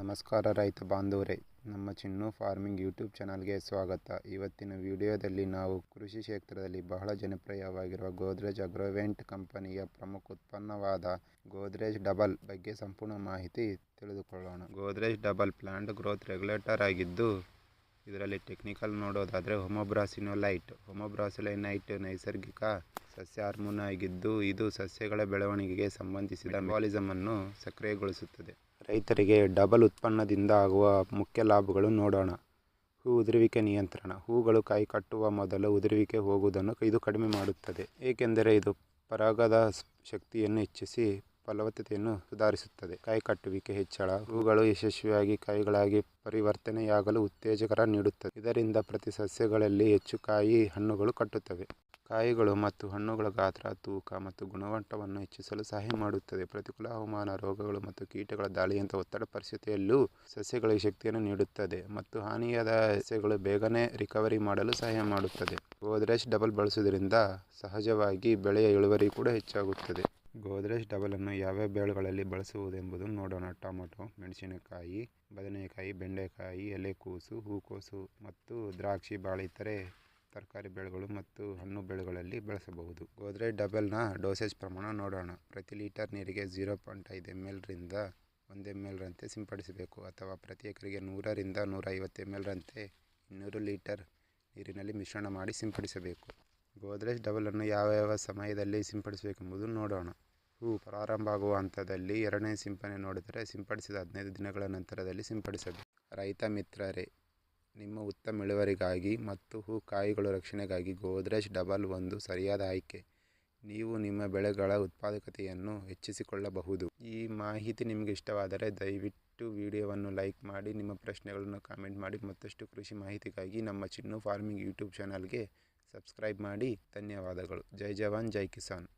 ನಮಸ್ಕಾರ ರೈತ ಬಾಂಧವರೇ, ನಮ್ಮ ಚಿನ್ನು ಫಾರ್ಮಿಂಗ್ ಯೂಟ್ಯೂಬ್ ಚಾನಲ್ಗೆ ಸ್ವಾಗತ. ಇವತ್ತಿನ ವಿಡಿಯೋದಲ್ಲಿ ನಾವು ಕೃಷಿ ಕ್ಷೇತ್ರದಲ್ಲಿ ಬಹಳ ಜನಪ್ರಿಯವಾಗಿರುವ ಗೋದ್ರೇಜ್ ಅಗ್ರೋವೆಂಟ್ ಕಂಪನಿಯ ಪ್ರಮುಖ ಉತ್ಪನ್ನವಾದ ಗೋದ್ರೇಜ್ ಡಬಲ್ ಬಗ್ಗೆ ಸಂಪೂರ್ಣ ಮಾಹಿತಿ ತಿಳಿದುಕೊಳ್ಳೋಣ. Godrej double plant growth regulator ಆಗಿದ್ದು ಇದರಲ್ಲಿ ಟೆಕ್ನಿಕಲ್ ನೋಡೋದಾದರೆ ಹೊಮೊಬ್ರಾಸಿನೋಲೈಟ್ ಹೊಮೊಬ್ರಾಸಿನೈಟ್ ನೈಸರ್ಗಿಕ ಸಸ್ಯ ಹಾರ್ಮೋನ್ ಆಗಿದ್ದು ಇದು ಸಸ್ಯಗಳ ಬೆಳವಣಿಗೆಗೆ ಸಂಬಂಧಿಸಿದ ಮೆಟಾಲಿಸಮನ್ನು ಸಕ್ರಿಯಗೊಳಿಸುತ್ತದೆ. ರೈತರಿಗೆ ಡಬಲ್ ಉತ್ಪನ್ನದಿಂದ ಆಗುವ ಮುಖ್ಯ ಲಾಭಗಳು ನೋಡೋಣ. ಹೂ ಉದುರುವಿಕೆ ನಿಯಂತ್ರಣ. ಹೂಗಳು ಕಾಯಿ ಕಟ್ಟುವ ಮೊದಲು ಉದುರುವಿಕೆ ಹೋಗುವುದನ್ನು ಇದು ಕಡಿಮೆ ಮಾಡುತ್ತದೆ. ಏಕೆಂದರೆ ಇದು ಪರಾಗದ ಶಕ್ತಿಯನ್ನು ಹೆಚ್ಚಿಸಿ ಫಲವತ್ತತೆಯನ್ನು ಸುಧಾರಿಸುತ್ತದೆ. ಕಾಯಿ ಕಟ್ಟುವಿಕೆ ಹೆಚ್ಚಳ, ಹೂಗಳು ಯಶಸ್ವಿಯಾಗಿ ಕಾಯಿಗಳಾಗಿ ಪರಿವರ್ತನೆಯಾಗಲು ಉತ್ತೇಜಕರ ನೀಡುತ್ತದೆ. ಇದರಿಂದ ಪ್ರತಿ ಸಸ್ಯಗಳಲ್ಲಿ ಹೆಚ್ಚು ಕಾಯಿ ಹಣ್ಣುಗಳು ಕಟ್ಟುತ್ತವೆ. ಕಾಯಿಗಳು ಮತ್ತು ಹಣ್ಣುಗಳ ಗಾತ್ರ, ತೂಕ ಮತ್ತು ಗುಣಮಟ್ಟವನ್ನು ಹೆಚ್ಚಿಸಲು ಸಹಾಯ ಮಾಡುತ್ತದೆ. ಪ್ರತಿಕೂಲ ಹವಾಮಾನ ರೋಗಗಳು ಮತ್ತು ಕೀಟಗಳ ದಾಳಿಯಂಥ ಒತ್ತಡ ಪರಿಸ್ಥಿತಿಯಲ್ಲೂ ಸಸ್ಯಗಳಿಗೆ ಶಕ್ತಿಯನ್ನು ನೀಡುತ್ತದೆ ಮತ್ತು ಹಾನಿಯಾದ ಸಸ್ಯಗಳು ಬೇಗನೆ ರಿಕವರಿ ಮಾಡಲು ಸಹಾಯ ಮಾಡುತ್ತದೆ. ಗೋದ್ರೇಜ್ ಡಬಲ್ ಬಳಸುವುದರಿಂದ ಸಹಜವಾಗಿ ಬೆಳೆಯ ಇಳುವರಿ ಕೂಡ ಹೆಚ್ಚಾಗುತ್ತದೆ. ಗೋದ್ರೇಜ್ ಡಬಲನ್ನು ಯಾವ್ಯಾವ ಬೆಳೆಗಳಲ್ಲಿ ಬಳಸುವುದೆಂಬುದನ್ನು ನೋಡೋಣ. ಟೊಮೆಟೊ, ಮೆಣಸಿನಕಾಯಿ ಬದನೆಕಾಯಿ ಬೆಂಡೆಕಾಯಿ ಎಲೆಕೋಸು ಹೂಕೋಸು ಮತ್ತು ದ್ರಾಕ್ಷಿ ಬಾಳೆ ಇತರೆ ತರಕಾರಿ ಬೆಳೆಗಳು ಮತ್ತು ಹಣ್ಣು ಬೆಳೆಗಳಲ್ಲಿ ಬಳಸಬಹುದು. ಗೋದ್ರೇಜ್ ಡಬಲ್ನ ಡೋಸೇಜ್ ಪ್ರಮಾಣ ನೋಡೋಣ. ಪ್ರತಿ ಲೀಟರ್ ನೀರಿಗೆ ಝೀರೋ ಪಾಯಿಂಟ್ ಐದು ಎಂ ಎಲ್ರಿಂದ ಒಂದು ಎಂ ಎಲ್ರಂತೆ ಸಿಂಪಡಿಸಬೇಕು ಅಥವಾ ಪ್ರತಿ ಎಕರೆಗೆ ನೂರರಿಂದ ನೂರ ಐವತ್ತು ಎಂ ರಂತೆ ಇನ್ನೂರು ಲೀಟರ್ ನೀರಿನಲ್ಲಿ ಮಿಶ್ರಣ ಮಾಡಿ ಸಿಂಪಡಿಸಬೇಕು. ಗೋದ್ರೇಜ್ ಡಬಲನ್ನು ಯಾವ ಯಾವ ಸಮಯದಲ್ಲಿ ಸಿಂಪಡಿಸಬೇಕೆಂಬುದನ್ನು ನೋಡೋಣ. ಹೂ ಪ್ರಾರಂಭ ಆಗುವ ಹಂತದಲ್ಲಿ ಎರಡನೇ ಸಿಂಪಡಣೆ ನೋಡಿದರೆ ಸಿಂಪಡಿಸಿದ ಹದಿನೈದು ದಿನಗಳ ನಂತರದಲ್ಲಿ ಸಿಂಪಡಿಸಬೇಕು. ರೈತ ಮಿತ್ರರೇ, ನಿಮ್ಮ ಉತ್ತಮ ಇಳುವರಿಗಾಗಿ ಮತ್ತು ಹೂ ಕಾಯಿಗಳ ರಕ್ಷಣೆಗಾಗಿ ಗೋದ್ರೇಜ್ ಡಬಲ್ ಒಂದು ಸರಿಯಾದ ಆಯ್ಕೆ. ನೀವು ನಿಮ್ಮ ಬೆಳೆಗಳ ಉತ್ಪಾದಕತೆಯನ್ನು ಹೆಚ್ಚಿಸಿಕೊಳ್ಳಬಹುದು. ಈ ಮಾಹಿತಿ ನಿಮಗೆ ಇಷ್ಟವಾದರೆ ದಯವಿಟ್ಟು ವಿಡಿಯೋವನ್ನು ಲೈಕ್ ಮಾಡಿ, ನಿಮ್ಮ ಪ್ರಶ್ನೆಗಳನ್ನು ಕಾಮೆಂಟ್ ಮಾಡಿ, ಮತ್ತಷ್ಟು ಕೃಷಿ ಮಾಹಿತಿಗಾಗಿ ನಮ್ಮ ಚಿನ್ನು ಫಾರ್ಮಿಂಗ್ ಯೂಟ್ಯೂಬ್ ಚಾನಲ್ಗೆ ಸಬ್ಸ್ಕ್ರೈಬ್ ಮಾಡಿ. ಧನ್ಯವಾದಗಳು. ಜೈ ಜವಾನ್, ಜೈ ಕಿಸಾನ್.